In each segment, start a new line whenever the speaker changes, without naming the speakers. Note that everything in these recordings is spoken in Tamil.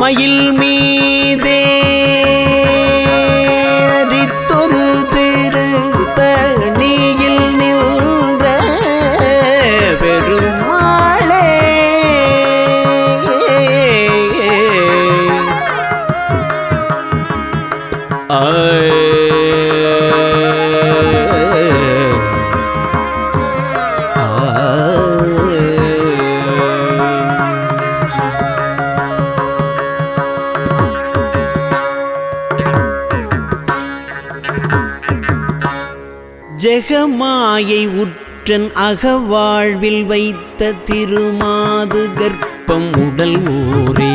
மயில் மீ உற்றன் அகவாழ்வில் வைத்த திருமாது கர்ப்பம் உடல் ஊரே.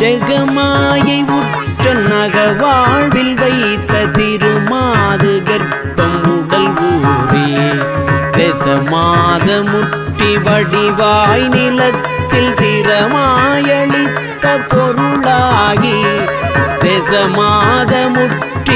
ஜெகமாயை உற்றன் அகவாழ்வில் வைத்த திருமாது கர்ப்பம் உடல் ஊரே. ரசமாத முற்றி வடிவாய் நிலத்தில் திறமாயளித்த பொருளாகி ரசமாத முற்றி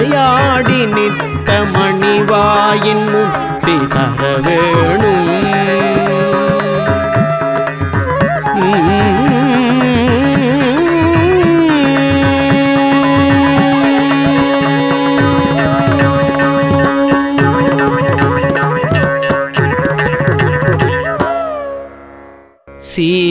விளையாடி நித்த மணிவாயின் முத்தி தர வேணும்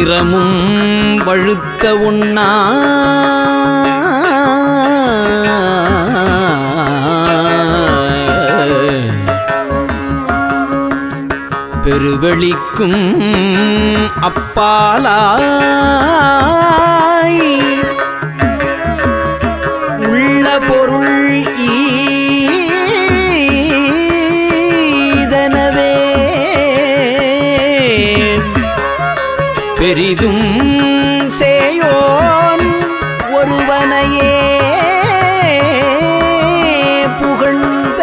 முத்திரமும் வழுத்த உண்ணா. பெருவெளிக்கும் அப்பாலா. பெரிதும் சேயோன் ஒருவனையே புகழ்ந்த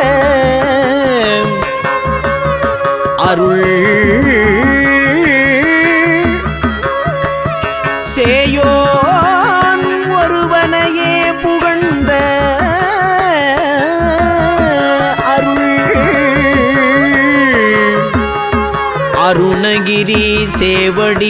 அருள். சேயோன் ஒருவனையே புகழ்ந்த அருள். அருணகிரி சேவடி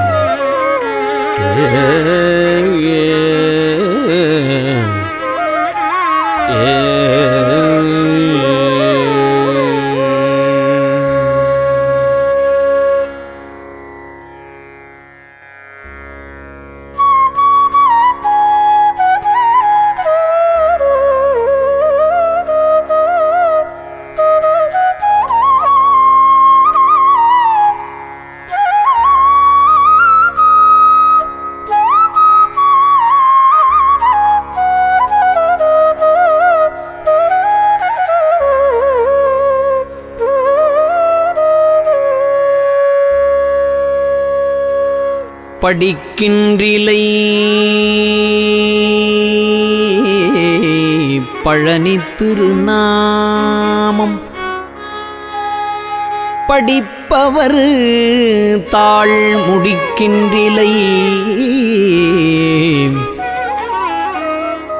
படிக்கின்றிலை. பழனி திருநாமம். படிப்பவர் தாழ் முடிக்கின்றிலை.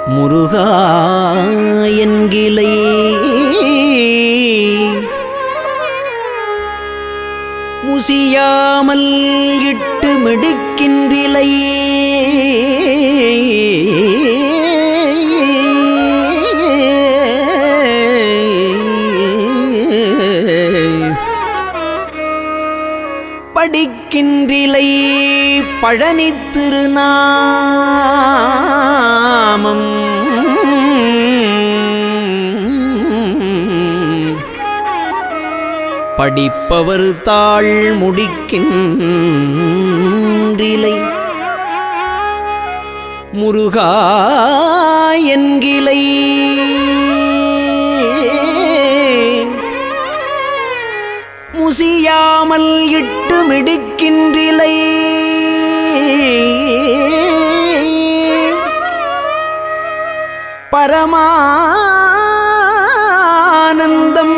முருகா என்கிலை. முசியாமல் இட்டு மிடுக்கின்றிலை படிக்கின்றிலை பழனி திருநாமம். படிப்பவர் தாழ் முடிக்கின்றிலை. முருகா என்கிளை முசியாமல் இட்டு மிடுக்கின்றிலை. பரமானந்தம்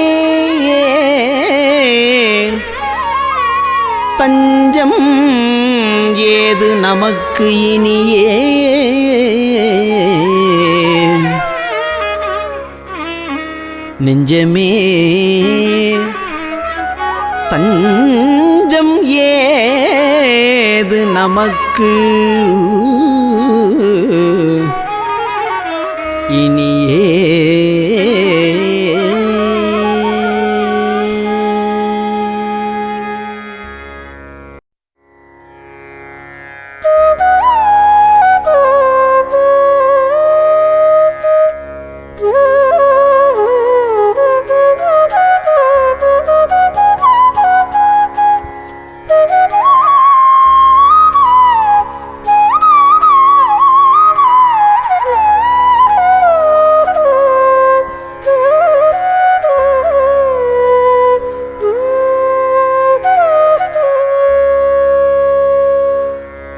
ஏது நமக்கு இனியே. நெஞ்சமே தஞ்சம் ஏது நமக்கு? இனியே.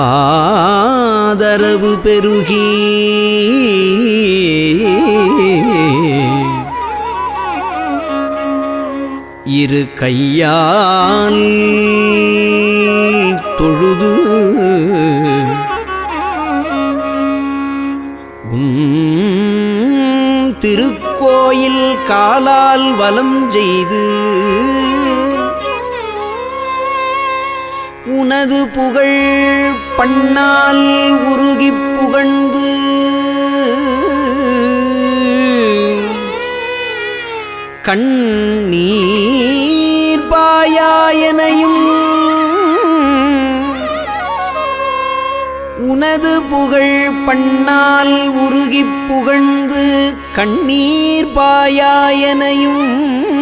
ஆதரவு பெருகி. இரு கையால் தொழுது திருக்கோயில் காலால் வலம் செய்து உனது புகழ் பண்ணால் உருகி புகழ்ந்து. கண்ணீர் பாயாயனையும் உனது புகழ் பண்ணால் உருகி புகழ்ந்து. கண்ணீர் பாயாயனையும்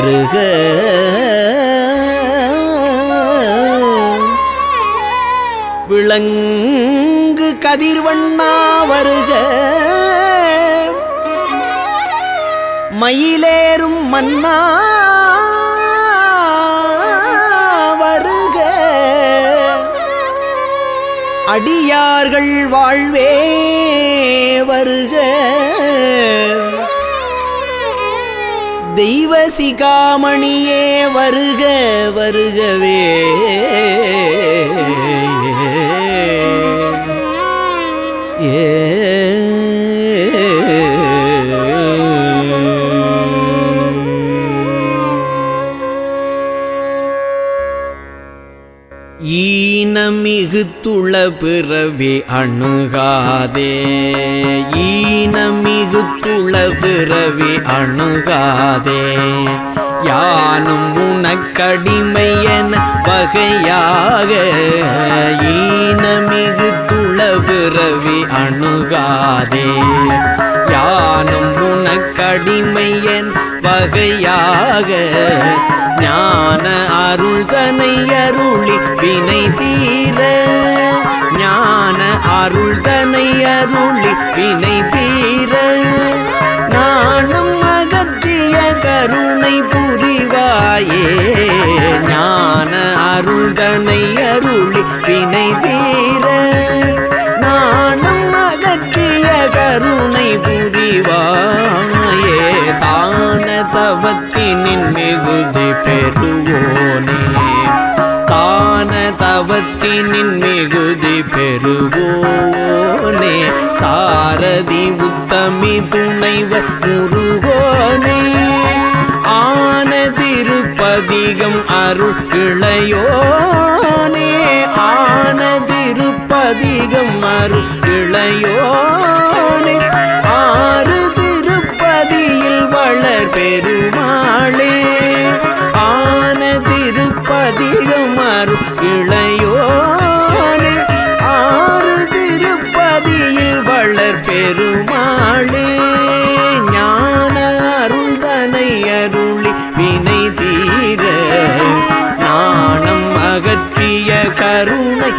வருக. விளங்கு கதிர்வண்ணா வருக. மயிலேறும் மன்னா வருக. அடியார்கள் வாழ்வே வருக. தெய்வ சிகாமணியே வருக வருகவே. ஏ துள பிறவி அணுகாதே. ஈனமிகு துள பிறவி அணுகாதே. யானும் உனக்கடிமையன வகையாக ஈனமிகு துள பிறவி அணுகாதே. யானும் உனக்கடிமையன் என் வகையாக ஞான அருள்தனை அருளி வினை தீர. ஞான அருள்தனை அருளி வினை தீர. நாணம் அகத்திய கருணை புரிவாயே. ஞான அருள்தனை அருளி வினை தீர. நாணம் அகத்திய கருணை புரிவாயே. தான் தவத்தினின் மிகுதி பெறுவோனே. தான தவத்தினின் மிகுதி பெறுவோனே. சாரதி உத்தமி துணைவர் முருகோனே. ஆன திருப்பதிகம் அருள் இளையோனே ஆன திருப்பதிகம் அருள் இளையோனே பெருமாளே ஆன திருப்பதிகமரு இளையோனே ஆறு திருப்பதியில் வளர் பெருமாளே ஞான அருந்தனை அருளி வினை தீர நாணம் அகற்றிய கருணை